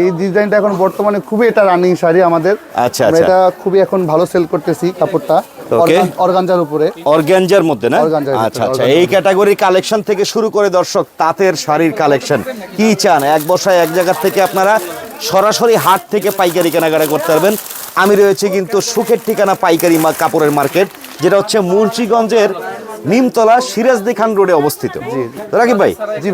এই ডিজাইনটা এখন বর্তমানে খুবই এটা রানিং শাড়ি আমাদের। আচ্ছা, আমরা আচ্ছা। এটা খুবই এখন ভালো সেল করতেছি কাপড়টা। অর্গানজার উপরে। অর্গ্যানজার মধ্যে না? আচ্ছা আচ্ছা। এই ক্যাটাগরির কালেকশন থেকে শুরু করে দর্শক তাঁতের শাড়ির কালেকশন কি চান? এক বসায় এক জায়গা থেকে আপনারা সরাসরি হাট থেকে পাইকারি কেনাকাটা করতে পারবেন। আমি রয়েছে কিন্তু সুখের ঠিকানা পাইকারি কাপড়ের মার্কেট যেটা হচ্ছে মুন্সিগঞ্জের নিমতলা সিরাজদি খান রোডে অবস্থিত। রাকিব ভাই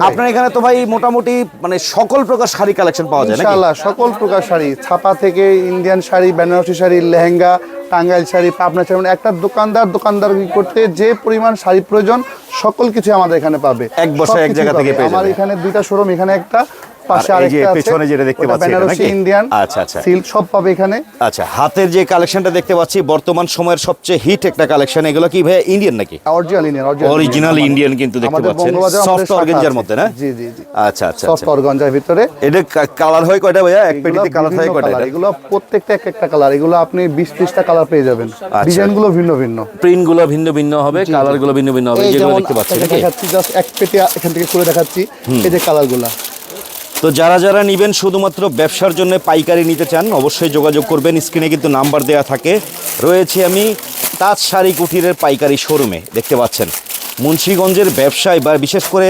আপনার এখানে তো ভাই মোটামুটি মানে সকল প্রকার শাড়ি কালেকশন পাওয়া যায় ইনশাআল্লাহ সকল প্রকার শাড়ি। ছাপা থেকে ইন্ডিয়ান শাড়ি বেনারসি শাড়ি লেহেঙ্গা টাঙ্গাইল শাড়ি পাবনা শাড়ি মানে একটা দোকানদার দোকানদার করতে যে পরিমাণ শাড়ি প্রয়োজন সকল কিছু আমাদের এখানে পাবে। এক বছর এক জায়গা থেকে। পেয়ে আমার এখানে দুইটা শোরুম এখানে একটা পাশে আর এই যে পেছনে যেটা দেখতে পাচ্ছি এটা নাকি? ইন্ডিয়ান আচ্ছা, আচ্ছা। সিল্ক সব পাবে এখানে। আচ্ছা হাতের যে কালেকশনটা দেখতে পাচ্ছি বর্তমান সময়ের সবচেয়ে হিট একটা কালেকশন এগুলো কি ভাই ইন্ডিয়ান নাকি? অরিজিনাল ইন্ডিয়ান অরিজিনাল ইন্ডিয়ান কিন্তু দেখতে পাচ্ছেন। সফট শাখা মধ্যে না? জি জি জি। আচ্ছা আচ্ছা সফট আচ্ছা। অর্গানজার ভিতরে। এটা কালার হয় কয়টা ভাইয়া? এক এগুলো পেটিতে কালার হয় কয়টা? এগুলো প্রত্যেকটা এক একটা কালার এগুলো আপনি বিশ ত্রিশটা কালার পেয়ে যাবেন। আচ্ছা। গুলো ভিন্ন ভিন্ন। প্রিন্টগুলো ভিন্ন ভিন্ন হবে কালারগুলো ভিন্ন ভিন্ন হবে যেগুলো দেখতে পাচ্ছেন দেখাচ্ছি জাস্ট এক পেটে এখান থেকে খুলে দেখাচ্ছি। এই যে কালারগুলা তো যারা যারা নেবেন শুধুমাত্র ব্যবসার জন্য পাইকারি নিতে চান, অবশ্যই যোগাযোগ করবেন। স্ক্রিনে কিন্তু নাম্বার দেওয়া থাকে। রয়েছে আমি তাঁত শাড়ি কুটিরের পাইকারি শোরুমে। দেখতে পাচ্ছেন, মুন্সীগঞ্জের ব্যবসায় বা বিশেষ করে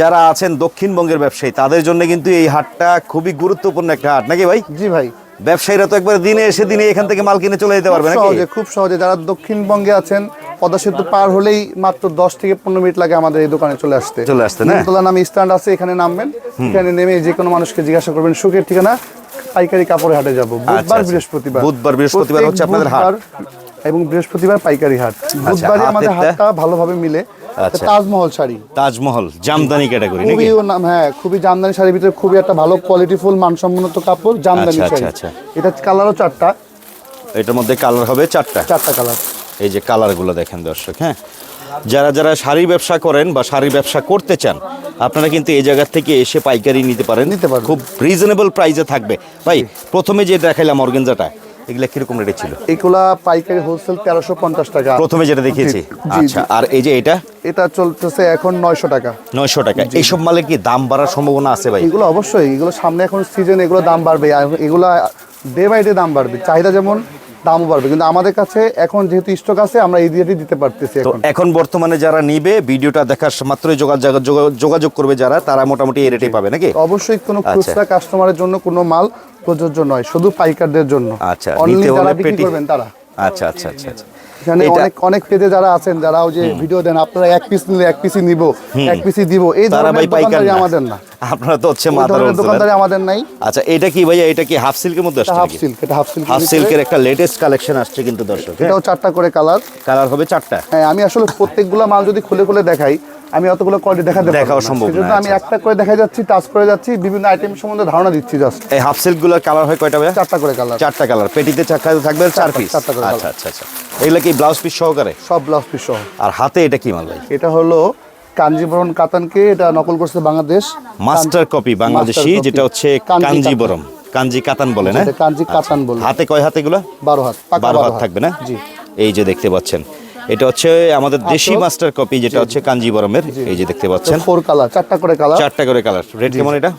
যারা আছেন দক্ষিণবঙ্গের ব্যবসায়ী, তাদের জন্য কিন্তু এই হাটটা খুবই গুরুত্বপূর্ণ একটা হাট। নাকি ভাই? জি ভাই। ব্যবসায়ীরা তো একবার দিনে এসে দিনে এখান থেকে মাল কিনে চলে যেতে পারবে নাকি? সহজে খুব সহজে। যারা দক্ষিণবঙ্গে আছেন পদ্মা সেতু পার হলেই মাত্র দশ থেকে পনেরো মিনিট লাগে আমাদের এই দোকানে চলে আসতে। চলে আসতে, না? নিমতলা নামে স্ট্যান্ড আছে এখানে নামবেন। এখানে নেমে যে কোনো মানুষকে জিজ্ঞাসা করবেন সুখের ঠিকানা পাইকারি কাপড়ের হাটে যাব। বুধবার আচ্ছা। বৃহস্পতিবার। বুধবার, বৃহস্পতিবার হচ্ছে আপনাদের হাট। এবং বৃহস্পতিবার পাইকারি হাট। বুধবারই আমাদের হাতেরটা? হাটটা ভালোভাবে মিলে। আচ্ছা। তাজমহল শাড়ি। তাজমহল জামদানি ক্যাটাগরি খুবই নাম হ্যাঁ খুবই জামদানি শাড়ির ভিতরে খুবই একটা ভালো কোয়ালিটিফুল মানসম্মত কাপড় জামদানি আচ্ছা, শাড়ি। আচ্ছা, এটা কালারও চারটা। এটার মধ্যে কালার হবে চারটা। চারটা কালার এই যে কালারগুলো দেখেন দর্শক হ্যাঁ। যারা যারা শাড়ির ব্যবসা করেন বা শাড়ির ব্যবসা করতে চান আপনারা কিন্তু এই জায়গা থেকে এসে পাইকারি নিতে পারেন। নিতে পারবেন। খুব রিজনেবল প্রাইসে থাকবে। ভাই প্রথমে যে দেখাইলাম অর্গেনজাটা এগুলা কীরকম রেটে ছিল? এগুলা পাইকারি হোলসেল তেরোশো পঞ্চাশ টাকা। প্রথমে যেটা দেখিয়েছি? আচ্ছা আর এই যে এটা? এটা চলতেছে এখন নয়শো টাকা। নয়শো টাকা এইসব মালের কি দাম বাড়ার সম্ভাবনা আছে ভাই? এগুলো অবশ্যই এগুলো সামনে এখন সিজন এগুলো দাম বাড়বে। আর এগুলো ডে বাই ডে দাম বাড়বে। চাহিদা যেমন দামও বাড়বে। কিন্তু আমাদের কাছে এখন যেহেতু স্টক আছে আমরা এই দিয়ে দিতে পারতেছি তো এখন। বর্তমানে যারা নিবে ভিডিওটা দেখার মাত্রই যোগাযোগ যোগাযোগ করবে যারা তারা মোটামুটি এই রেটেই পাবে নাকি? অবশ্যই কোনো আচ্ছা। খুচরা কাস্টমারের জন্য কোনো মাল প্রযোজ্য নয় শুধু পাইকারদের জন্য। আচ্ছা, অনলি নিতে হলে যারা বিক্রি পেটি- করবেন তারা। আচ্ছা আচ্ছা আচ্ছা আচ্ছা। এখানে অনেক অনেক পেজে যারা আছেন যারা ওই যে ভিডিও দেন আপনারা এক পিস নিলে এক পিসই নিব এক পিসই দিব। এই ধরনের দোকানদারি আমাদের না। আপনারা তো হচ্ছে মাথার দোকানদারি আমাদের নাই। আচ্ছা এটা কি ভাইয়া এটা কি হাফ সিল্কের মধ্যে আসছে হাফ নাকি? সিল্ক এটা হাফ সিল্ক হাফ সিল্কের একটা লেটেস্ট কালেকশন আসছে কিন্তু দর্শক হ্যাঁ? এটাও চারটা করে কালার কালার হবে চারটা। হ্যাঁ আমি আসলে প্রত্যেকগুলো মাল যদি খুলে খুলে দেখাই আমি অতগুলো কোয়ালিটি দেখাতে দেখাও সম্ভব না, আমি আচ্ছা। একটা করে দেখা যাচ্ছি টাচ করে যাচ্ছি বিভিন্ন আইটেম সম্বন্ধে ধারণা দিচ্ছি জাস্ট এই হাফ সিল্কগুলোর কালার হয় কয়টা ভাইয়া? চারটা করে কালার চারটা কালার পেটিতে চারটা থাকবে চার পিস চারটা করে আচ্ছা আচ্ছা আচ্ছা। এগুলো কি ব্লাউজ পিস সহকারে? সব ব্লাউজ পিস সহ। আর হাতে এটা কি মাল ভাই? এটা হলো কাঞ্জিবরম কাতানকে এটা নকল করছে বাংলাদেশ। মাস্টার কপি বাংলাদেশি যেটা হচ্ছে কাঞ্জি কাঞ্জিবরম। কাঞ্জি কাতান বলে না? কাঞ্জি কাতান বলে। হাতে কয় হাতে এগুলো? বারো হাত পাকা বারো হাত। থাকবে না? জি। এই যে দেখতে পাচ্ছেন। এটা হচ্ছে আমাদের দেশি। মাস্টার কপি যেটা হচ্ছে কাঞ্জিবরমের এই যে দেখতে পাচ্ছেন। ফোর কালার চারটা করে কালার চারটা করে কালার রেট কেমন এটা?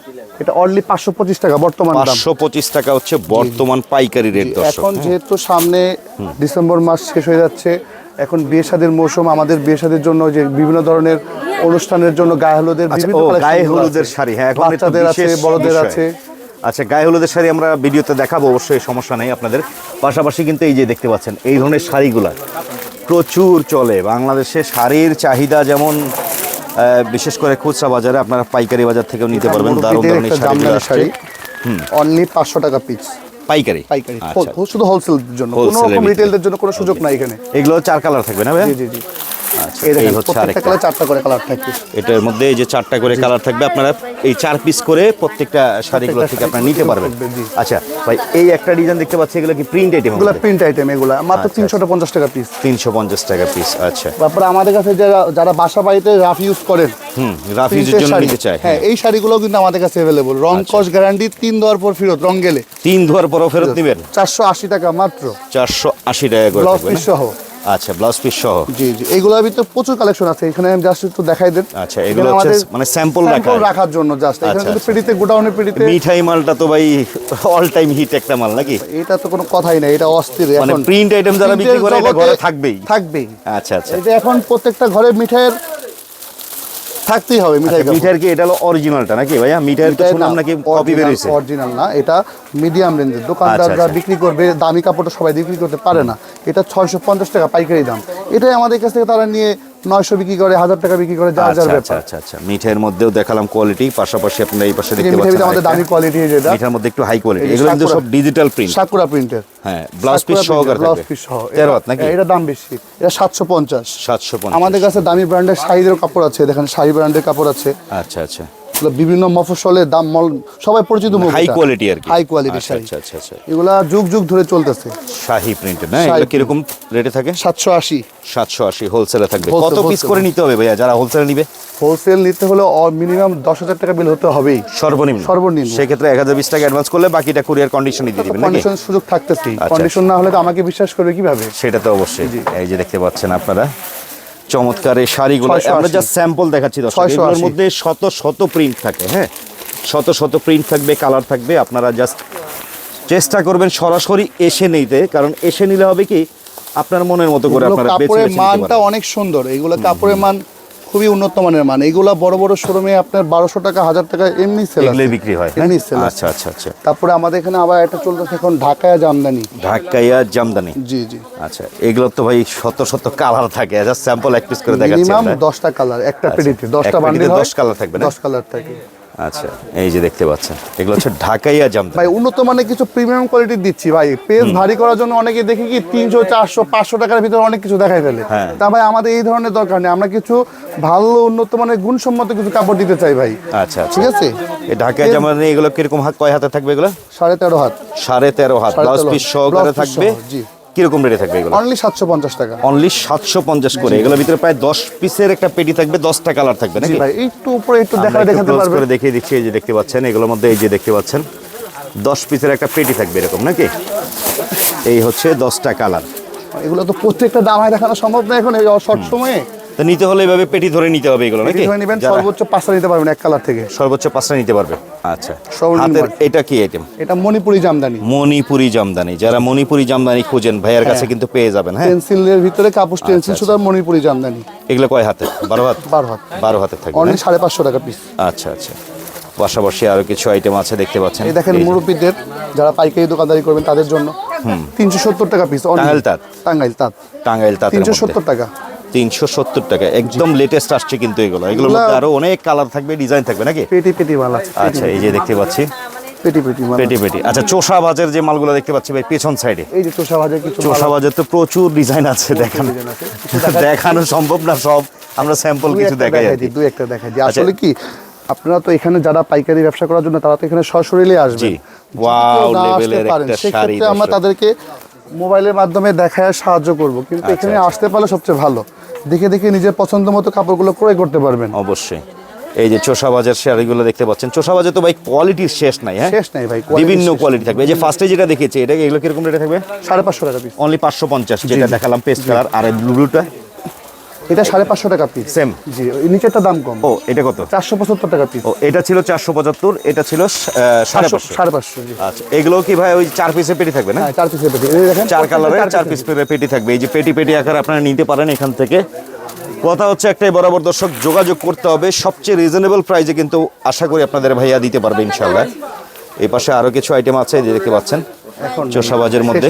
এটা অনলি পাঁচশো পঁচিশ টাকা বর্তমান দাম। পাঁচশো টাকা হচ্ছে বর্তমান পাইকারি রেট দর্শক এখন যেহেতু সামনে ডিসেম্বর মাস শেষ হয়ে যাচ্ছে এখন বিয়ে শাদের মৌসুম আমাদের বিয়ে শাদের জন্য যে বিভিন্ন ধরনের অনুষ্ঠানের জন্য গায়ে হলুদের আচ্ছা বিভিন্ন গায়ে হলুদের শাড়ি হ্যাঁ এখন বাচ্চাদের আছে বড়দের আছে। আচ্ছা গায়ে হলুদের শাড়ি আমরা ভিডিওতে দেখাবো অবশ্যই সমস্যা নেই আপনাদের। পাশাপাশি কিন্তু এই যে দেখতে পাচ্ছেন এই ধরনের শাড়িগুলা প্রচুর চলে। বাংলাদেশে শাড়ির চাহিদা যেমন বিশেষ করে খুচরা বাজারে আপনারা পাইকারি বাজার থেকেও নিতে পারবেন দারুণ দারুণ শাড়ি অনলি পাঁচশো টাকা পিস পাইকারি? পাইকারি। আচ্ছা। শুধু হোলসেলের জন্য কোনো রকম রিটেলদের জন্য কোনো সুযোগ নাই এখানে। এগুলো চার কালার থাকবে না ভাই জি জি জি। এই এই দেখেন প্রত্যেকটা কালার চারটা করে কালার থাকবে। এটার মধ্যে এই যে চারটা করে কালার থাকবে আপনারা এই চার পিস করে প্রত্যেকটা শাড়িগুলো থেকে আপনারা নিতে পারবেন। আচ্ছা ভাই এই একটা ডিজাইন দেখতে পাচ্ছি এগুলো কি প্রিন্ট আইটেম এগুলো প্রিন্ট আইটেম এগুলো। মাত্র আচ্ছা, তিনশো পঞ্চাশ টাকা পিস তিনশো পঞ্চাশ টাকা পিস আচ্ছা। তারপরে আমাদের কাছে যারা যারা বাসা বাড়িতে রাফ ইউজ করেন হুম জন্য নিতে চাই হ্যাঁ এই শাড়িগুলো কিন্তু আমাদের কাছে অ্যাভেলেবল রং আচ্ছা। কস গ্যারান্টি পর ফেরত রং গেলে। তিন ধোয়ার পরও ফেরত নেবেন? চারশো আশি টাকা মাত্র। চারশো আশি টাকা করে ব্লাউজ পিস সহ। আচ্ছা ব্লাউজ পিস সহ? জি জি এগুলোর ভিতরে প্রচুর কালেকশন আছে এখানে আমি জাস্ট একটু দেখাই দেন আচ্ছা, এগুলো হচ্ছে মানে স্যাম্পল রাখা। রাখার। জন্য জাস্ট এখানে আচ্ছা, কিন্তু। পেটিতে গোডাউনের পেটিতে মিঠাই মালটা তো ভাই অল টাইম হিট একটা মাল নাকি? এটা তো কোনো কথাই নাই এটা অস্থির মানে এখন প্রিন্ট আইটেম যারা বিক্রি করে এটা ঘরে থাকবেই। থাকবেই। আচ্ছা আচ্ছা। এটা এখন প্রত্যেকটা ঘরে মিঠাইয়ের থাকতেই হবে মিঠাই মিঠার মিঠাইয়ের কি এটা হলো অরিজিনালটা নাকি ভাইয়া? মিঠার তো শুনলাম নাকি কপি বেরিয়েছে অরিজিনাল না এটা মিডিয়াম রেঞ্জের আচ্ছা, দোকানদাররা আচ্ছা। বিক্রি করবে দামি কাপড়টা সবাই বিক্রি করতে পারে না। এটা ছয়শো পঞ্চাশ টাকা পাইকারি দাম। এটাই আমাদের কাছ থেকে তারা নিয়ে নয়শো বিক্রি করে হাজার টাকা বিক্রি করে যা আচ্ছা যার আচ্ছা ব্যাপার। আচ্ছা আচ্ছা। মিঠাইয়ের মধ্যেও দেখালাম কোয়ালিটি পাশাপাশি আপনারা এই পাশে দেখতে পাচ্ছেন আমাদের দামি। কোয়ালিটি যেটা মিঠার মধ্যে একটু হাই কোয়ালিটি এগুলো কিন্তু সব ডিজিটাল প্রিন্ট সাকুরা প্রিন্টের হ্যাঁ ব্লাউজ পিস সহকারে ব্লাউজ পিস সহ। এর নাকি? এটা দাম বেশি। এটা সাতশো পঞ্চাশ। সাতশো আমাদের কাছে দামি ব্র্যান্ডের শাড়িদের কাপড় আছে দেখেন শাড়ি ব্র্যান্ডের কাপড় আছে। আচ্ছা আচ্ছা। বিভিন্ন মফস্বলের দাম মল সবাই পরিচিত হাই কোয়ালিটি আর কি। হাই কোয়ালিটি আচ্ছা শাড়ি। আচ্ছা আচ্ছা আচ্ছা। এগুলা যুগ যুগ ধরে চলতেছে। শাহি প্রিন্টেড না? এগুলো কীরকম রেটে থাকে? সাতশো আশি। সাতশো আশি হোলসেলে থাকবে। কত পিস করে নিতে হবে ভাইয়া? যারা হোলসেলে নিবে? হোলসেল নিতে হলে মিনিমাম দশ হাজার টাকা বিল হতে হবেই। সর্বনিম্ন। সর্বনিম্ন। এক হাজার বিশ টাকা অ্যাডভান্স করলে বাকিটা কুরিয়ার কন্ডিশনে দিয়ে দিবেন নাকি? কন্ডিশন সুযোগ থাকতেছি আচ্ছা। কন্ডিশন না হলে তো আমাকে বিশ্বাস করবে কীভাবে? সেটা তো অবশ্যই। এই যে দেখতে পাচ্ছেন আপনারা। চমৎকার এই শাড়িগুলো। আমরা জাস্ট স্যাম্পল দেখাচ্ছি দর্শক এগুলোর মধ্যে শত শত প্রিন্ট থাকে হ্যাঁ? শত শত প্রিন্ট থাকবে কালার থাকবে আপনারা জাস্ট চেষ্টা করবেন সরাসরি এসে নিতে কারণ এসে নিলে হবে কি আপনার মনের মতো করে আপনারা বেছে নিতে বেছে নিতে মানটা অনেক সুন্দর এইগুলো কাপড়ের মান খুবই উন্নত মানের মান। এগুলা বড় বড় শোরুমে আপনার বারোশো টাকা হাজার টাকা এমনি সেল বিক্রি হয় হ্যাঁ? এমনি সেল আচ্ছা আচ্ছা আচ্ছা। তারপরে আমাদের এখানে আবার একটা চলতেছে এখন ঢাকায় জামদানি। ঢাকায়া জামদানি? জি জি। আচ্ছা এগুলো তো ভাই শত শত কালার থাকে। জাস্ট স্যাম্পল এক পিস করে দেখাচ্ছি মিনিমাম আমরা। দশটা কালার একটা পেটিতে বান্ডিল 10 কালার থাকবে না? দশ কালার থাকে। আচ্ছা এই যে দেখতে পাচ্ছেন এগুলো হচ্ছে ঢাকাইয়া জামদানি। ভাই উন্নত মানের কিছু প্রিমিয়াম কোয়ালিটি দিচ্ছি ভাই। পেজ ভারী করার জন্য অনেকে দেখি কি তিনশো চারশো পাঁচশো টাকার ভিতরে অনেক কিছু দেখাই ফেলে। হ্যাঁ। তা ভাই আমাদের এই ধরনের দরকার নেই। আমরা কিছু ভালো উন্নত মানের গুণসম্মত কিছু কাপড় দিতে চাই ভাই। আচ্ছা আচ্ছা। ঠিক আছে? এই ঢাকায় জামদানি এগুলো কীরকম হাত কয় হাতে থাকবে এগুলো? সাড়ে তেরো হাত। সাড়ে তেরো হাত ব্লাউজ পিস সহকারে থাকবে। জি। কীরকম রেটে থাকবে এগুলো? অনলি সাতশো পঞ্চাশ টাকা। অনলি সাতশো পঞ্চাশ করে। এগুলোর ভিতরে প্রায় দশ পিসের একটা পেটি থাকবে দশটা কালার থাকবে নাকি? ভাই একটু উপরে একটু দেখা দেখাতে পারবে। করে দেখিয়ে দিচ্ছি এই যে দেখতে পাচ্ছেন এগুলোর মধ্যে এই যে দেখতে পাচ্ছেন দশ পিসের একটা পেটি থাকবে এরকম নাকি? এই হচ্ছে দশটা কালার এগুলো তো প্রত্যেকটা দামায় দেখানো সম্ভব না এখন এই শর্ট সময়ে। তো নিতে হলে এভাবে পেটি ধরে নিতে হবে এগুলো নাকি? ধরে নেবেন সর্বোচ্চ পাঁচটা নিতে পারবেন এক কালার থেকে। সর্বোচ্চ পাঁচটা নিতে পারবে। আচ্ছা। হাতের এটা কি আইটেম এটা মণিপুরি জামদানি। মণিপুরি জামদানি। যারা মণিপুরি জামদানি খুঁজেন ভাইয়ের কাছে হ্যাঁ। কিন্তু পেয়ে যাবেন হ্যাঁ? পেন্সিলের ভিতরে কাপড় পেন্সিল আচ্ছা। সুতার মণিপুরি জামদানি। এগুলো কয় হাতে? বারো হাত? বারো হাত। বারো হাতে থাকবে অনলি না? সাড়ে পাঁচশো টাকা পিস আচ্ছা আচ্ছা। পাশাপাশি আরও কিছু আইটেম আছে দেখতে পাচ্ছেন। এই দেখেন মুরব্বীদের যারা পাইকারি দোকানদারি করবেন তাদের জন্য তিনশো সত্তর টাকা পিস টাঙ্গাইল তাঁত? টাঙ্গাইল তাঁত। টাঙ্গাইল তাঁতের তিনশো সত্তর টাকা। তিনশো সত্তর টাকা। একদম লেটেস্ট আসছে কিন্তু এগুলো। এগুলোর মধ্যে আরও অনেক কালার থাকবে ডিজাইন থাকবে নাকি? পেটি পেটি মাল আচ্ছা এই যে দেখতে পাচ্ছি। পেটি পেটি পেটি পেটি। আচ্ছা চোষা বাজের যে মালগুলো দেখতে পাচ্ছি ভাই পেছন সাইডে এই যে তোষা ভাজের কিছু চোষা বাজার তো প্রচুর ডিজাইন আছে দেখানো দেখানো সম্ভব না সব আমরা স্যাম্পল কিছু দেখাই দিই একটা দেখাই দিই। আচ্ছা। আসলে কি আপনারা তো এখানে যারা পাইকারি ব্যবসা করার জন্য তারা তো এখানে সশরীরে আসবে। Wow level-এর একটা শাড়ি আমরা তাদেরকে মোবাইলের মাধ্যমে দেখায় সাহায্য করব। কিন্তু আচ্ছা, এখানে আচ্ছা। আসতে পারলে সবচেয়ে ভালো। দেখে দেখে নিজের পছন্দ মতো কাপড়গুলো ক্রয় করতে পারবেন। অবশ্যই। এই যে চোষা বাজার শাড়িগুলো দেখতে পাচ্ছেন। চোষা বাজার তো ভাই কোয়ালিটির শেষ নাই হ্যাঁ? শেষ নাই ভাই, বিভিন্ন কোয়ালিটি থাকবে। এই যে ফার্স্টে যেটা দেখেছি এটা এগুলো কীরকম রেটে থাকবে? সাড়ে পাঁচশো টাকা অনলি পাঁচশো পঞ্চাশ যেটা দেখালাম পেস্ট কালার আর ব্লু ব্লুটা এটা সাড়ে পাঁচশো টাকা পিস সেম জি নিচেরটা দাম কম। ও এটা কত? চারশো পঁচাত্তর টাকা পিস ও এটা ছিল চারশো পঁচাত্তর এটা ছিল সাড়ে পাঁচশো। সাড়ে পাঁচশো আচ্ছা এগুলো কি ভাই ওই চার পিসের পেটি থাকবে না? হ্যাঁ চার পিসের পেটি। চার কালারের চার পিস পেটি। থাকবে। এই যে পেটি পেটি আকার আপনারা নিতে পারেন এখান থেকে। কথা হচ্ছে একটাই বরাবর দর্শক যোগাযোগ করতে হবে। সবচেয়ে রিজনেবল প্রাইসে কিন্তু আশা করি আপনাদের ভাইয়া দিতে পারবে ইনশাল্লাহ এই পাশে আরও কিছু আইটেম আছে যে দেখতে পাচ্ছেন এখন চোষাবাজের মধ্যে।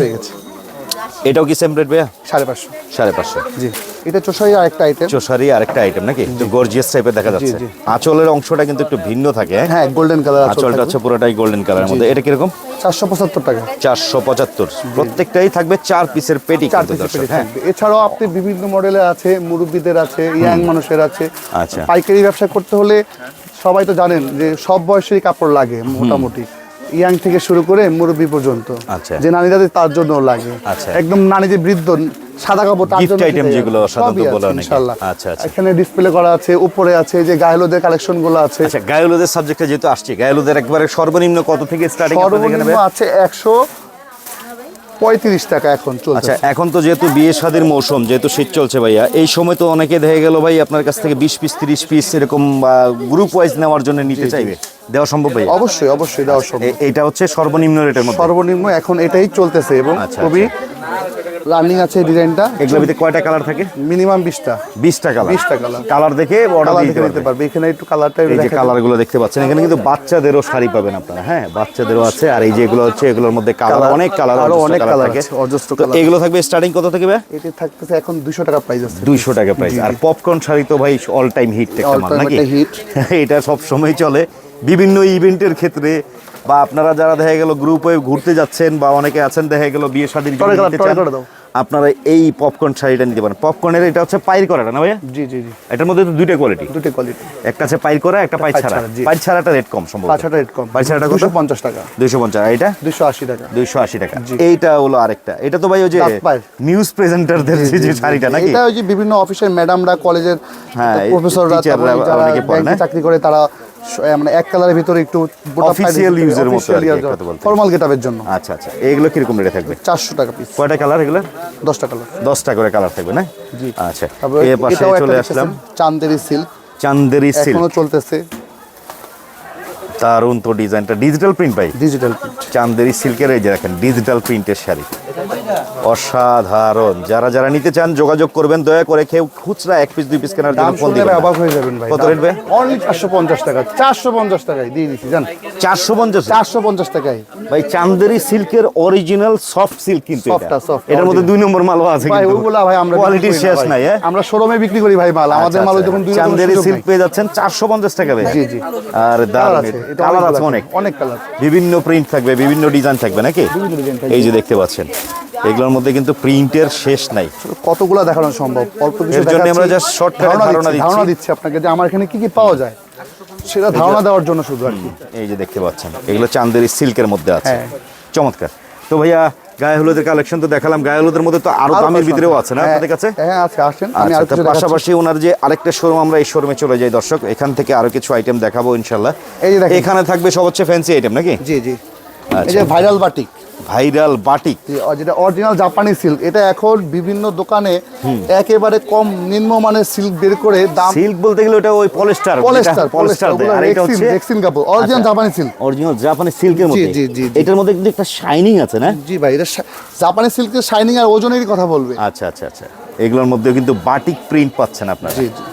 এটাও কি সেম রেট ভাইয়া? সাড়ে পাঁচশো। সাড়ে পাঁচশো। জি। এটা চোষাই আরেকটা আইটেম চোষারি আরেকটা আইটেম নাকি? একটু গর্জিয়াস টাইপের দেখা যাচ্ছে। আঁচলের অংশটা কিন্তু একটু ভিন্ন থাকে হ্যাঁ? হ্যাঁ গোল্ডেন কালার আঁচলটা হচ্ছে পুরোটাই গোল্ডেন কালারের মধ্যে। এটা কীরকম? চারশো পঁচাত্তর টাকা। চারশো পঁচাত্তর। প্রত্যেকটাই থাকবে চার পিসের পেটি চার পিসের পেটি হ্যাঁ? থাকবে। এছাড়াও আপনি বিভিন্ন মডেলের আছে মুরব্বীদের আছে ইয়াং মানুষের আছে। আচ্ছা। পাইকারি ব্যবসা করতে হলে সবাই তো জানেন যে সব বয়সেরই কাপড় লাগে মোটামুটি। ইয়াং থেকে শুরু করে মুরব্বী পর্যন্ত আচ্ছা। যে দাদি তার জন্য লাগে আচ্ছা। একদম নারী যে বৃদ্ধ সাদা কাপড় তার জন্য আইটেম যেগুলো। সাধারণত বলে অনেকে। আচ্ছা, আচ্ছা। এখানে ডিসপ্লে করা আছে উপরে আছে যে গায়েলোদের কালেকশনগুলো আছে আচ্ছা গায়লোদের সাবজেক্টে যেহেতু আসছে গায়লোদের একবারে সর্বনিম্ন কত থেকে স্টার্টিং সর্বনিম্ন আছে একশো পঁয়ত্রিশ টাকা এখন চলছে। আচ্ছা এখন তো যেহেতু বিয়ে শাদির মৌসুম যেহেতু শীত চলছে ভাইয়া এই সময় তো অনেকে দেখা গেল ভাই আপনার কাছ থেকে বিশ পিস তিরিশ পিস এরকম গ্রুপ ওয়াইজ নেওয়ার জন্য নিতে চাইবে। দেওয়া সম্ভব ভাই অবশ্যই অবশ্যই দেওয়া সম্ভব। এটা হচ্ছে সর্বনিম্ন রেটের মধ্যে। সর্বনিম্ন এখন এটাই চলতেছে এবং আচ্ছা, খুবই রানিং আছে ডিজাইনটা এগুলোর ভিতরে কয়টা কালার থাকে? মিনিমাম বিশটা। বিশটা কালার 20টা colour। কালার দেখে অর্ডার কালার দিতে নিতে পারবে। এখানে একটু কালারটা এই যে কালারগুলো দেখতে পাচ্ছেন এখানে কিন্তু বাচ্চাদেরও শাড়ি পাবেন আপনারা। হ্যাঁ বাচ্চাদেরও আছে। আর এই যেগুলো হচ্ছে এগুলোর মধ্যে কালার অনেক কালার আরও অনেক কালার আছে, অজস্র তো এগুলো থাকবে স্টার্টিং কত থেকে ভাই? এটি থাকতেছে এখন দুশো টাকা প্রাইস আছে। দুইশো টাকা প্রাইস আর পপকর্ন শাড়ি তো ভাই অল টাইম হিট একটা মাল নাকি? এটা সব সময় চলে। বিভিন্ন ইভেন্টের ক্ষেত্রে বা আপনারা যারা দেখা গেল গ্রুপে ঘুরতে যাচ্ছেন বা অনেকে আছেন দেখা গেল বিয়ে শাদীর। আপনারা এই পপকর্ন শাড়িটা নিতে পারেন। পপকর্নের এটা হচ্ছে পাইর করাটা না ভাইয়া? জি জি জি। এটার মধ্যে তো দুইটা কোয়ালিটি দুটো কোয়ালিটি একটা আছে পাইর করা একটা পাইর পাইর ছাড়া ছাড়া। পাইর ছাড়াটা রেট কম সম্ভব পাঁচ হাজার রেট কম। পাইর ছাড়াটা কত? দুশো পঞ্চাশ টাকা। দুইশো পঞ্চাশ। আর এটা? দুশো আশি টাকা। দুইশো আশি টাকা। এইটা হলো আরেকটা। এটা তো ভাই ওই যে নিউজ প্রেজেন্টারদের যে শাড়িটা নাকি? এটা ওই যে বিভিন্ন অফিসের ম্যাডামরা কলেজের হ্যাঁ, প্রফেসররা teacher রা যারা? চাকরি করে তারা মানে এক কালারের ভিতরে একটু use এর মতো। ফর্মাল গেটআপের জন্য। আচ্ছা আচ্ছা এইগুলো কীরকম রেটে থাকবে? চারশো টাকা পিস কয়টা কালার এগুলো? দশটা কালার। দশটা করে কালার থাকবে না? জি। আচ্ছা এর পাশে চলে আসলাম। চান্দেরি সিল্ক চান্দেরি সিল্ক এখনও চলতেছে। দারুণ তো ডিজাইনটা ডিজিটাল প্রিন্ট পাই ডিজিটাল চান্দেরি সিল্কের এই যে দেখেন ডিজিটাল প্রিন্টের শাড়ি। অসাধারণ। যারা যারা নিতে চান যোগাযোগ করবেন দয়া করে কেউ খুচরা এক পিস দুই পিস কেনার জন্য ফোন দিবেন ভাই অবাক হয়ে যাবেন ভাই। কত ভাই? অনলি চারশো পঞ্চাশ টাকা। চারশো পঞ্চাশ টাকায় দিয়ে দিচ্ছি জান। চারশো পঞ্চাশ? চারশো পঞ্চাশ টাকায়। ভাই চান্দেরি সিল্কের অরিজিনাল সফট সিল্ক কিন্তু এটা। টা, soft, এটার মধ্যে দুই নম্বর মালও আছে ভাই কিন্তু। ওইগুলা ভাই আমরা কোয়ালিটির বিক্রি শেষ নাই হ্যাঁ? আমরা শোরুমে বিক্রি করি ভাই মাল। আমাদের মাল যখন দুই রকমের চান্দেরি সিল্ক পেয়ে যাচ্ছেন চারশো পঞ্চাশ টাকা ভাই। জি, জি। আর এটা কালার আছে অনেক। অনেক কালার বিভিন্ন প্রিন্ট থাকবে বিভিন্ন ডিজাইন থাকবে নাকি। এই যে দেখতে পাচ্ছেন। এগুলোর মধ্যে কিন্তু প্রিন্টের শেষ নাই। কতগুলো দেখানো সম্ভব? অল্প কিছু জন্য আমরা short করে ধারণা দিচ্ছি। ধারণা দিচ্ছি। আপনাকে যে আমার এখানে কি কি পাওয়া যায়। সেটা ধারণা দেওয়ার জন্য শুধু আর কি। এই যে দেখতে পাচ্ছেন এগুলো চান্দেরি সিল্কের মধ্যে আছে। হ্যাঁ। চমৎকার। তো ভাইয়া গায়ে হলুদের কালেকশন তো দেখালাম গায়ে হলুদের মধ্যে তো আরও দামের ভিতরেও আছে। না হ্যাঁ, আপনাদের কাছে? হ্যাঁ আছে আসেন আমি আচ্ছা, আর কিছু পাশাপাশি ওনার যে আরেকটা শোরুম আমরা এই শোরুমে চলে যাই। দর্শক এখান থেকে আরও কিছু আইটেম দেখাবো ইনশাল্লাহ এই যে দেখেন। এখানে থাকবে সব হচ্ছে ফ্যান্সি আইটেম নাকি? জি জি। এই আচ্ছা। যে ভাইরাল বাটিক ভাইরাল বাটিক যেটা অরিজিনাল জাপানি সিল্ক এটা এখন বিভিন্ন দোকানে একেবারে কম নিম্নমানের সিল্ক বের করে দাম সিল্ক বলতে গেলে ওটা ওই পলিস্টার পলিস্টার পলিস্টার আর এটা হচ্ছে রেক্সিন কাপড় অরিজিনাল জাপানি সিল্ক অরিজিনাল জাপানি সিল্কের মধ্যে। জি, জি। এটার মধ্যে কিন্তু একটা শাইনিং আছে না? জি ভাই এটা জাপানি সিল্কের শাইনিং আর ওজনেরই কথা বলবে। আচ্ছা আচ্ছা আচ্ছা। এগুলোর মধ্যে কিন্তু বাটিক প্রিন্ট পাচ্ছেন আপনারা। জি জি।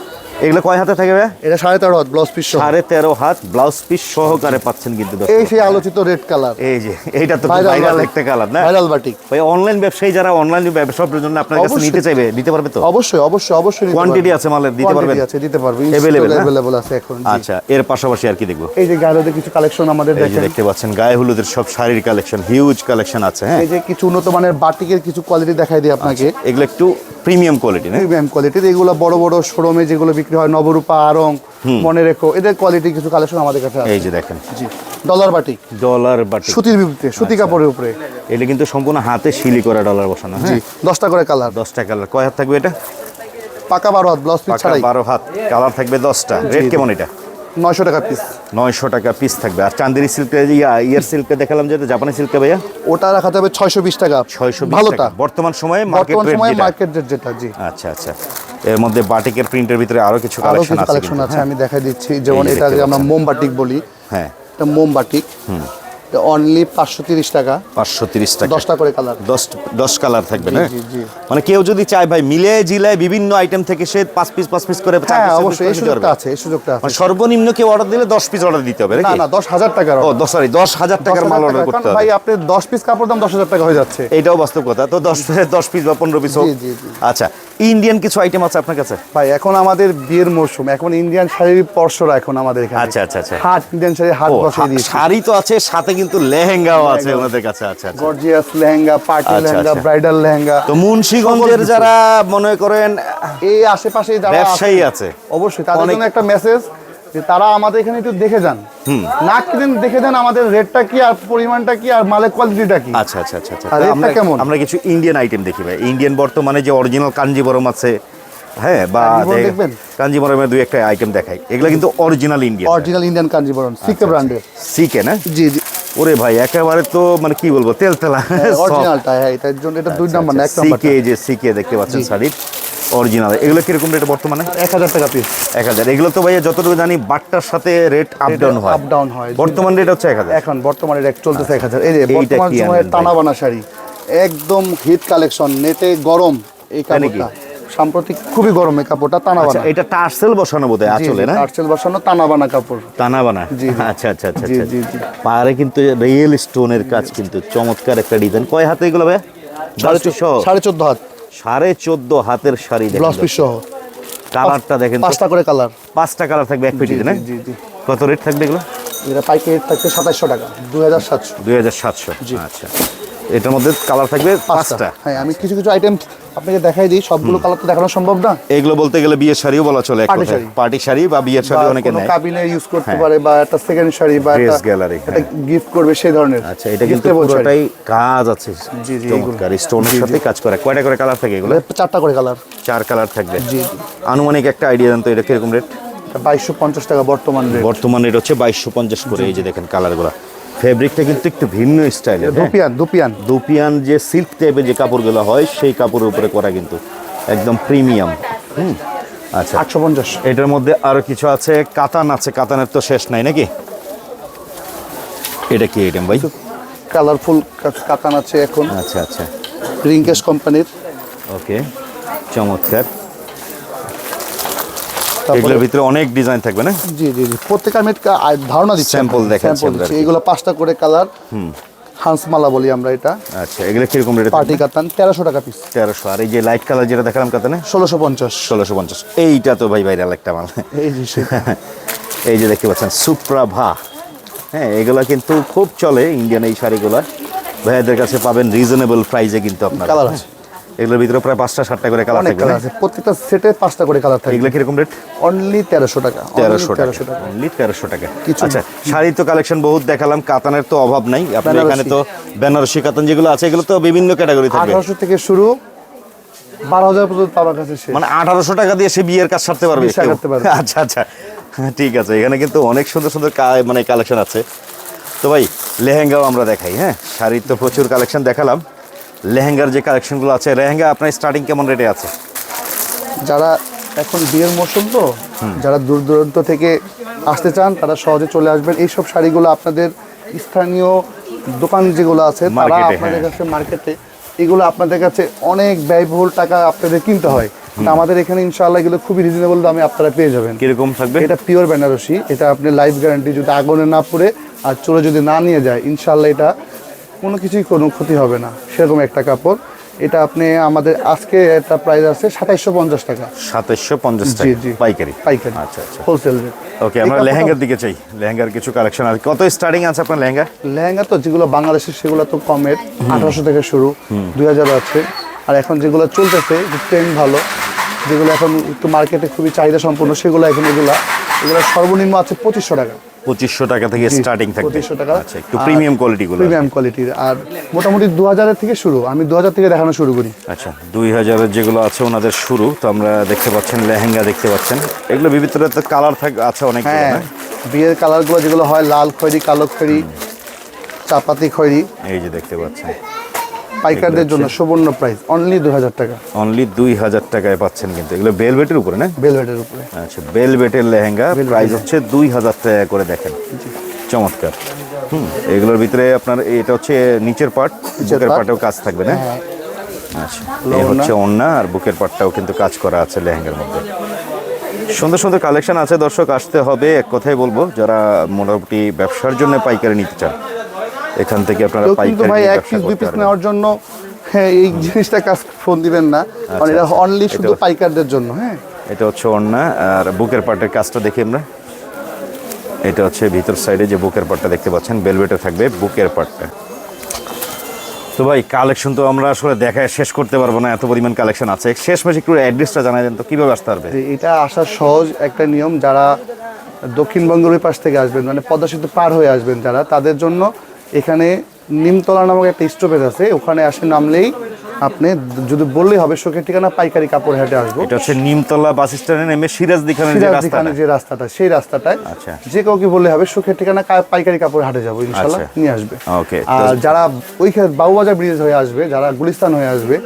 এগুলো কয় হাতে থাকবে? এটা সাড়ে তেরো হাত ব্লাউজ পিস সাড়ে তেরো হাত ব্লাউজ পিস সহকারে পাচ্ছেন কিন্তু এই সেই আলোচিত রেড কালার এই যে এইটা তো ভাইরাল একটা কালার না? ভাইরাল বাটিক ভাই অনলাইন ব্যবসায়ী যারা অনলাইন ব্যবসার জন্য আপনার কাছে নিতে চাইবে দিতে পারবে তো? অবশ্যই অবশ্যই অবশ্যই কোয়ান্টিটি আছে মালের দিতে পারবেন? আছে দিতে পারবে। না? অ্যাভেলেবল আছে এখন আচ্ছা এর পাশাপাশি আর কি দেখব? এই যে গায়ের কিছু কালেকশন আমাদের এই যে দেখেন। দেখতে পাচ্ছেন গায়ে হলুদের সব শাড়ির কালেকশন হিউজ কালেকশন আছে হ্যাঁ? এই যে কিছু উন্নত মানের বাটিকের কিছু কোয়ালিটি দেখাই দিই আপনাকে। এগুলো একটু প্রিমিয়াম কোয়ালিটি না? প্রিমিয়াম কোয়ালিটির এগুলো বড় বড় শোরুমে যেগুলো বিক্রি হয় নবরূপা আরং মনে রেখো এদের কোয়ালিটি কিছু কালেকশন আমাদের কাছে আছে। এই যে দেখেন। জি। ডলার বাটি। ডলার বাটি। সুতির বিপরীতে আচ্ছা। সুতি কাপড়ের উপরে। এটা কিন্তু সম্পূর্ণ হাতে শিলি করা ডলার বসানো জি হ্যাঁ দশটা করে কালার দশটা কালার কয় হাত থাকবে এটা? পাকা বারো হাত ব্লাউজ পিস পাকা ছাড়াই। বারো হাত। কালার থাকবে দশটা। রেট কেমন এটা? নয়শো টাকা পিস নয়শো টাকা পিস থাকবে। আর চান্দিরি সিল্কে ইয়া ইয়ার সিল্কে দেখালাম যেটা জাপানি সিল্কে ভাইয়া? ওটা রাখা যাবে ছয়শো বিশ টাকা। ছয়শো ভালোটা। বর্তমান সময়ে মার্কেট রেট যেটা। মার্কেট রেট যেটা জি। আচ্ছা আচ্ছা। এর মধ্যে বাটিকের প্রিন্টের ভিতরে আরও কিছু কালেকশন আছে কালেকশন আছে হ্যাঁ? আমি দেখাই দিচ্ছি। যেমন এটা যে আমরা মোম বাটিক বলি। হ্যাঁ। এটা মোম বাটিক অনলি পাঁচশো তিরিশ টাকা। পাঁচশো তিরিশ টাকা। দশটা করে কালার। দশ দশ কালার থাকবে না। মানে কেউ যদি চায় ভাই মিলে জিলায় বিভিন্ন আইটেম থেকে সে পাঁচ পিস পাঁচ পিস করে হ্যাঁ অবশ্যই এই সুযোগটা আছে এই সুযোগটা আছে। মানে সর্বনিম্ন কেউ অর্ডার দিলে দশ পিস অর্ডার দিতে হবে না না দশ হাজার টাকার ও দশ সরি দশ হাজার টাকার মাল অর্ডার করতে হবে ভাই আপনি দশ পিস কাপড় দাম দশ হাজার টাকা হয়ে যাচ্ছে। এইটাও বাস্তব কথা। তো দশ দশ পিস বা পনেরো পিস। আচ্ছা ইন্ডিয়ান কিছু আইটেম আছে আপনার কাছে? ভাই এখন আমাদের বিয়ের মৌসুম এখন ইন্ডিয়ান শাড়ির পরশরা এখন আমাদের এখানে। আচ্ছা আচ্ছা আচ্ছা। হাট ইন্ডিয়ান শাড়ি হাট ও বসিয়ে দিয়েছি। শাড়ি তো আছে সাথে কিন্তু লেহেঙ্গাও আছে ওনাদের কাছে আচ্ছা আচ্ছা। গর্জিয়াস লেহেঙ্গা পার্টি আচ্ছা, লেহেঙ্গা আচ্ছা। ব্রাইডাল লেহেঙ্গা। তো মুন্সিগঞ্জের যারা মনে করেন এই আশেপাশে যারা ব্যবসায়ী আছে অবশ্যই তাদের জন্য একটা মেসেজ যে তারা আমাদের এখানে একটু দেখে যান। না কিনেন দেখে যান আমাদের রেটটা কি আর পরিমাণটা কি আর মালের কোয়ালিটিটা কি। আচ্ছা আচ্ছা আচ্ছা আচ্ছা। রেটটা আমরা কেমন? আমরা কিছু ইন্ডিয়ান আইটেম দেখি ভাই। ইন্ডিয়ান বর্তমানে যে অরিজিনাল কাঞ্জিবরম আছে হ্যাঁ বা দেখবেন? কাঞ্জিবরমের দুই একটা আইটেম দেখাই। এগুলো কিন্তু original Indian original Indian Kanjivaram CK ব্র্যান্ডের সিকে না? জি জি। ওরে ভাই একেবারে তো মানে কি বলব তেলতেলা অরিজিনালটা হ্যাঁ এটার জন্য এটা দুই আচ্ছা, নাম্বার না এক নাম্বার সিকে যে সিকে দেখতে পাচ্ছেন শাড়ির অরিজিনাল এগুলো কীরকম রেট বর্তমানে? এক হাজার টাকা পিস এক হাজার। এগুলো তো ভাইয়া যতটুকু জানি বাটটার সাথে রেট আপ ডাউন হয়। আপ ডাউন হয়। বর্তমান রেট হচ্ছে এক হাজার। এখন বর্তমানে এক চলতেছে এক হাজার। এই যে বর্তমান সময়ে টানা বানা শাড়ি। একদম হিট কালেকশন নেটে গরম এই কাপড়টা। সাম্প্রতিক খুবই গরমে কাপড়টা টানা আচ্ছা বানা। এটা টার্সেল বসানো বোধ হয় আচলে না? আর্চেল বসানো টানা বানা কাপড়। টানা বানা। আচ্ছা আচ্ছা আচ্ছা জি, আচ্ছা। জি, জি। পারে কিন্তু রিয়েল স্টোনের কাজ কিন্তু চমৎকার একটা ডিজাইন। কয় হাতে এগুলো ভাই সাড়ে চোদ্দ হাত। সাড়ে চোদ্দ হাতের শাড়ি ব্লাউজ পিস সহ। কালারটা দেখেন পাঁচটা করে কালার পাঁচটা কালার থাকবে এক পেটিতে না? জি জি। কত রেট থাকবে এগুলো? এটা পাইকারি থাকবে সাতাশশো টাকা দুই হাজার সাতশো। দুই হাজার সাতশো। আচ্ছা। এটার মধ্যে কালার থাকবে পাঁচটা। হ্যাঁ আমি কিছু কিছু আইটেম আপনাকে দেখাই দিই সবগুলো কালার তো দেখানো সম্ভব না? এগুলো বলতে গেলে বিয়ের শাড়িও বলা চলে পার্টি শাড়ি। বা বিয়ের শাড়ি অনেকে নেয়। কাবিনে ইউজ করতে হ্যাঁ। পারে বা একটা সেকেন্ড শাড়ি বা একটা একটা হ্যাঁ। গিফট করবে সেই ধরনের আচ্ছা এটা কিন্তু পুরোটাই কাজ আছে। জি, জি, চমৎকার স্টোনের সাথে কাজ করে। কয়টা করে কালার থাকে এগুলো? চারটা করে কালার চার কালার থাকবে। জি জি। আনুমানিক একটা আইডিয়া দেন তো এটা কীরকম রেট বাইশশো পঞ্চাশ টাকা বর্তমান রেট বর্তমান রেট হচ্ছে বাইশশো পঞ্চাশ করে এই যে দেখেন কালারগুলো ফেব্রিকটা কিন্তু একটু ভিন্ন স্টাইলের হ্যাঁ? Dupion dupion. দুপিয়ান যে সিল্ক টাইপের যে কাপড়গুলো হয় সেই কাপড়ের উপরে করা কিন্তু একদম প্রিমিয়াম হুম আচ্ছা। আটশো পঞ্চাশ। এটার মধ্যে আরও কিছু আছে কাতান আছে কাতানের তো শেষ নাই নাকি? এটা কি আইটেম ভাই? কালারফুল কাতান আছে এখন। আচ্ছা আচ্ছা। রিঙ্কেশ কোম্পানির ওকে চমৎকার। এগুলোর ভিতরে অনেক ডিজাইন থাকবে না? জি জি জি। প্রত্যেক আমি ধারণা দিচ্ছি Sample দেখাচ্ছি। এগুলো পাঁচটা করে কালার হাঁসমালা বলি আমরা এটা। আচ্ছা এগুলো কীরকম রেট পার্টি কাতান তেরোশো টাকা পিস তেরোশো। আর এই যে লাইট কালার যেটা দেখালাম কাতানে? ষোলোশো পঞ্চাশ। ষোলোশো পঞ্চাশ। এইটা তো ভাই ভাইরাল একটা মাল। এই যে এই যে দেখতে পাচ্ছেন সুপ্রাভা। হ্যাঁ এগুলা কিন্তু খুব চলে ইন্ডিয়ান এই শাড়িগুলো। ভাইয়াদের কাছে পাবেন রিজনেবল প্রাইসে কিন্তু আপনার। কালার আছে। এগুলোর ভিতরে প্রায় পাঁচটা সাতটা করে কালার থাকবে আছে। প্রত্যেকটা সেটে পাঁচটা করে কালার থাকে এগুলো কীরকম রেট অনলি তেরোশো টাকা তেরোশো টাকা অনলি তেরোশো টাকা। কিছু আচ্ছা শাড়ি তো কালেকশন বহুত দেখালাম কাতানের তো অভাব নাই। আপনার এখানে তো বেনারসি কাতান যেগুলো আছে এগুলো তো বিভিন্ন ক্যাটাগরি থাকবে। আঠারোশো থেকে শুরু বারো হাজার পর্যন্ত আমার কাছে মানে আঠারোশো টাকা দিয়ে সে বিয়ের কাজ সারতে পারবে আচ্ছা আচ্ছা ঠিক আছে। এখানে কিন্তু অনেক সুন্দর সুন্দর মানে কালেকশন আছে। তো ভাই লেহেঙ্গাও আমরা দেখাই হ্যাঁ? শাড়ির তো প্রচুর কালেকশন দেখালাম। লেহেঙ্গার যে কালেকশনগুলো আছে লেহেঙ্গা আপনার স্টার্টিং কেমন রেটে আছে? যারা এখন বিয়ের মৌসুম তো যারা দূর দূরান্ত থেকে আসতে চান তারা সহজে চলে আসবেন। এইসব শাড়িগুলো আপনাদের স্থানীয় দোকান যেগুলো আছে তারা আপনাদের হ্যাঁ। কাছে মার্কেটে এগুলো আপনাদের কাছে অনেক ব্যয়বহুল টাকা আপনাদের কিনতে হয়। তা আমাদের এখানে ইনশাআল্লাহ এগুলো খুবই রিজনেবল দামে আপনারা পেয়ে যাবেন। কীরকম থাকবে? এটা পিওর বেনারসি এটা আপনি লাইফ গ্যারান্টি যদি আগুনে না পড়ে আর চোরে যদি না নিয়ে যায় ইনশাআল্লাহ এটা কোনো কিছুই কোনো ক্ষতি হবে না। সেরকম একটা কাপড়। এটা আপনি আমাদের আজকে একটা প্রাইস আছে সাতাইশশো পঞ্চাশ টাকা। সাতাশশো পঞ্চাশ টাকা। পাইকারি? পাইকারি। আচ্ছা আচ্ছা। Wholesale rate. ওকে আমরা লেহেঙ্গার দিকে চাই। লেহেঙ্গার কিছু কালেকশন আছে। কত স্টার্টিং আছে আপনার লেহেঙ্গা? লেহেঙ্গা তো যেগুলো বাংলাদেশের সেগুলো তো কমের। আঠারোশো থেকে শুরু। দুই হাজার আছে। আর এখন যেগুলো চলতেছে ট্রেন্ড ভালো যেগুলো এখন একটু মার্কেটে খুবই চাহিদা সম্পন্ন সেগুলো এখন এগুলা এগুলো সর্বনিম্ন আছে পঁচিশশো টাকা। পঁচিশশো টাকা থেকে স্টার্টিং থাকে পঁচিশশো টাকা। আচ্ছা একটু প্রিমিয়াম কোয়ালিটিগুলো প্রিমিয়াম কোয়ালিটির আর মোটামুটি দু হাজারের থেকে শুরু। আমি দু হাজার থেকে দেখানো শুরু করি। আচ্ছা দুই হাজারের যেগুলো আছে ওনাদের শুরু তো আমরা দেখতে পাচ্ছেন লেহেঙ্গা দেখতে পাচ্ছেন। এগুলো বিভিন্ন কালার থাকে আছে অনেক হ্যাঁ বিয়ের কালারগুলো যেগুলো হয় লাল খয়েরি কালো খয়েরি চাপাতি খয়েরি। এই যে দেখতে পাচ্ছেন। পাইকারদের জন্য সুবর্ণ প্রাইস অনলি দু হাজার টাকা। অনলি দুই হাজার টাকায় পাচ্ছেন কিন্তু। এগুলো বেলভেটের উপরে না? বেলভেটের উপরে। আচ্ছা বেলভেটের লেহেঙ্গা প্রাইস হচ্ছে দুই হাজার টাকা করে দেখেন। চমৎকার। হুম এগুলোর ভিতরে আপনার এটা হচ্ছে নিচের পার্ট বুকের পার্টেও কাজ থাকবে না? হ্যাঁ। আচ্ছা এই হচ্ছে ওন্না আর বুকের পার্টটাও কিন্তু কাজ করা আছে লেহেঙ্গার মধ্যে। সুন্দর সুন্দর কালেকশন আছে দর্শক আসতে হবে। এক কথাই বলব যারা মোটামুটি ব্যবসার জন্য পাইকারি নিতে চান এখান থেকে আপনারা কিন্তু ভাই এক পিস দুই পিস নেওয়ার জন্য হ্যাঁ এই জিনিসটা কাজ ফোন দিবেন না। কারণ এটা আচ্ছা। অনলি শুধু পাইকারদের জন্য হ্যাঁ। এটা হচ্ছে ওন্না আর বুকের পার্টের কাজটা দেখি আমরা। এটা হচ্ছে ভিতর সাইডে যে বুকের পার্টটা দেখতে পাচ্ছেন বেলভেটে থাকবে বুকের পার্টটা তো ভাই কালেকশন তো আমরা আসলে দেখায় শেষ করতে পারব না এত পরিমাণ কালেকশন আছে। শেষ মাসে একটু অ্যাড্রেসটা জানাই দেন তো কীভাবে আসতে পারবে? এটা আসার সহজ একটা নিয়ম যারা দক্ষিণবঙ্গের ওই পাশ থেকে আসবেন মানে পদ্মা সেতু পার হয়ে আসবেন যারা তাদের জন্য এখানে নিমতলা নামক একটা স্টপেজ আছে ওখানে আসে নামলেই আপনি যদি বললেই হবে শোকের ঠিকানা পাইকারি কাপড় হাটে আসব। এটা হচ্ছে নিমতলা বাস স্ট্যান্ডে নেমে যে সিরাজ রাস্তাটা। যে রাস্তাটা সেই রাস্তাটায় আচ্ছা। যে কাউকে বললে হবে সুখের ঠিকানা পাইকারি কাপড় হাটে যাব ইনশাল্লাহ আচ্ছা। নিয়ে আসবে। ওকে, আর যারা ওইখানে বাবুবাজার ব্রিজ হয়ে আসবে যারা গুলিস্তান হয়ে আসবে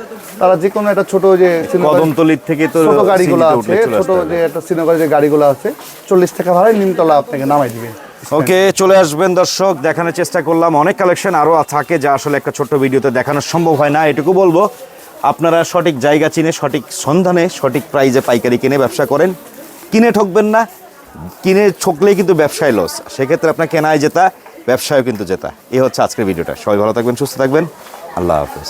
তারা যে কোনো একটা ছোট যে কদমতলির থেকে তো ছোট গাড়িগুলো আছে ছোট যে একটা শ্রীনগরের যে গাড়িগুলো আছে চল্লিশ টাকা ভাড়ায় নিমতলা আপনাকে নামাই দিবে। ওকে, চলে আসবেন দর্শক, দেখানোর চেষ্টা করলাম। অনেক কালেকশন আরও থাকে যা আসলে একটা ছোট্ট ভিডিওতে দেখানো সম্ভব হয় না। এটুকু বলব, আপনারা সঠিক জায়গা চিনে, সঠিক সন্ধানে, সঠিক প্রাইজে পাইকারি কিনে ব্যবসা করেন। কিনে ঠকবেন না, কিনে ঠকলেই কিন্তু ব্যবসায় লস সেক্ষেত্রে আপনার কেনায় জেতা, ব্যবসায়ও কিন্তু জেতা। এই হচ্ছে আজকের ভিডিওটা। সবাই ভালো থাকবেন, সুস্থ থাকবেন। আল্লাহ হাফেজ।